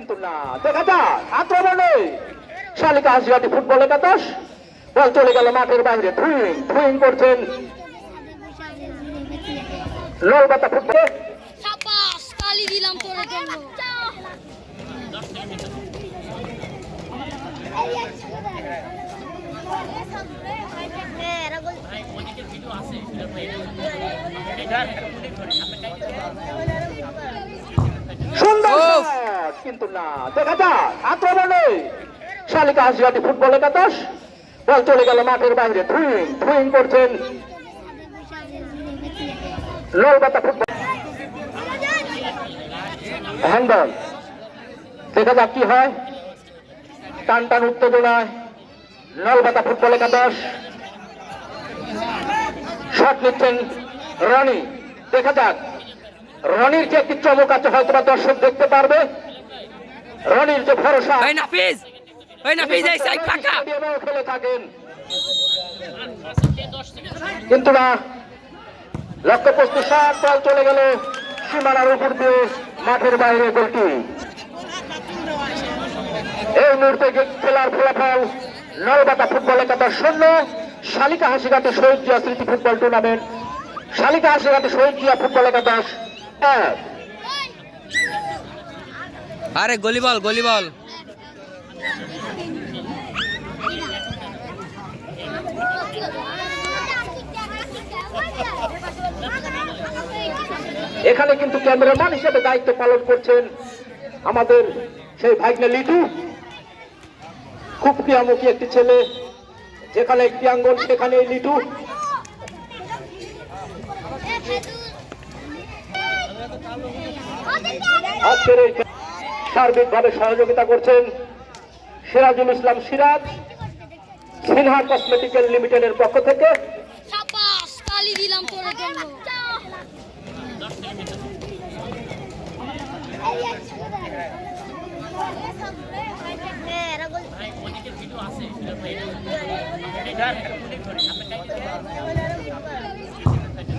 কিন্তু না দেখা যাক আক্রমণে শালিকা হাসিয়াটি ফুটবল একাদশ বল চলে গেল মাঠের বাইরে থুইং থুইং করছেন লোলবাতা ফুটবল সাবাস কিন্তু না। দেখা যাক আক্রমণে। শালিকা হাসিয়াটি ফুটবল একাদশ। বল চলে গেল মাঠের বাইরে। থুইং থুইং করছেন। লোলবাতা ফুটবল। হ্যান্ডবল। দেখা যাক কি হয়। টান টান উত্তেজনায় নলবাতা ফুটবল একাদশ। শট নিচ্ছেন রনি। দেখা যাক। রনির যে একটি চমক আছে হয়তো দর্শক দেখতে পারবে। রনির যে ভরসা। ওই নাফিজ ওই নাফিজ এই সাইড ফাঁকা। খেলে থাকেন। কিন্তু না লক্ষ্য পোস্টে সাত বল চলে গেল সীমানার উপর দিয়ে মাঠের বাইরে গোলটি। এই মুহূর্তে খেলার ফলাফল নলবাতা ফুটবল একাদশ শূন্য শালিকা হাসিঘাটে শহীদ জিয়া স্মৃতি ফুটবল টুর্নামেন্ট। শালিকা হাসিঘাটে শহীদ জিয়া ফুটবল একাদশ এক। আরে গলি বল গলি বল। এখানে কিন্তু ক্যামেরাম্যান হিসেবে দায়িত্ব পালন করছেন আমাদের সেই ভাগ্নে লিটু। খুব ক্রিয়ামুখী একটি ছেলে যেখানে একটি আঙ্গন সেখানে লিটু। আজকের এই সার্বিকভাবে সহযোগিতা করছেন সিরাজুল ইসলাম সিরাজ সিনহা কসমেটিক্যাল লিমিটেডের পক্ষ থেকে।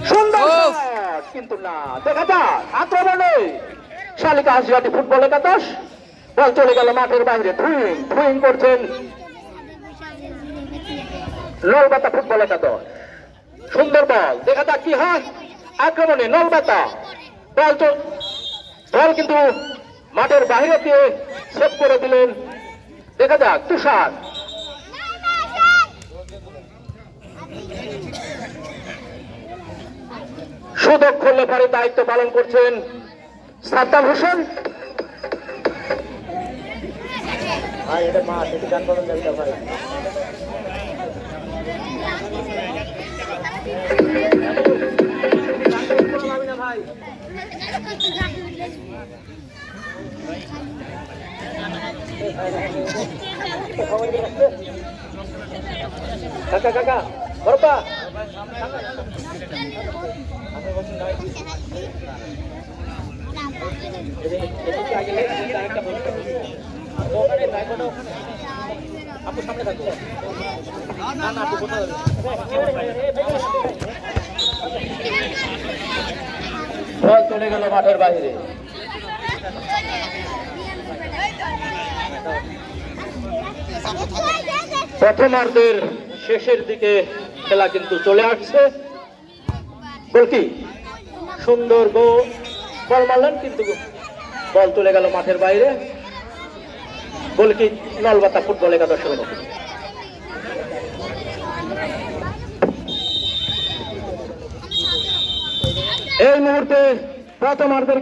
সুন্দর কিন্তু না দেখা যাক। আক্রমণে। শালিকা হাসিয়াটি ফুটবল একাদশ। বল চলে গেল মাঠের বাইরে। থুইং থুইং করছেন নলবাতা ফুটবল একাদশ। সুন্দর বল। দেখা যাক কি হয়। আক্রমণে নলবাতা। বল বল কিন্তু মাঠের বাইরে দিয়ে সেভ করে দিলেন। দেখা যাক, তুষার। সুদক্ষ লেফারি দায়িত্ব পালন করছেন। সাদ্দাম হোসেন। কাকা কাকা বরপা বল চলে গেল মাঠের বাইরে। প্রথমার্ধের শেষের দিকে খেলা কিন্তু চলে আসছে। গোলকি সুন্দর গো বল মারলেন, কিন্তু বল তুলে গেল মাঠের বাইরে। গোলকি নলবাতা ফুটবল একাদশ এই মুহূর্তে প্রথমার্ধের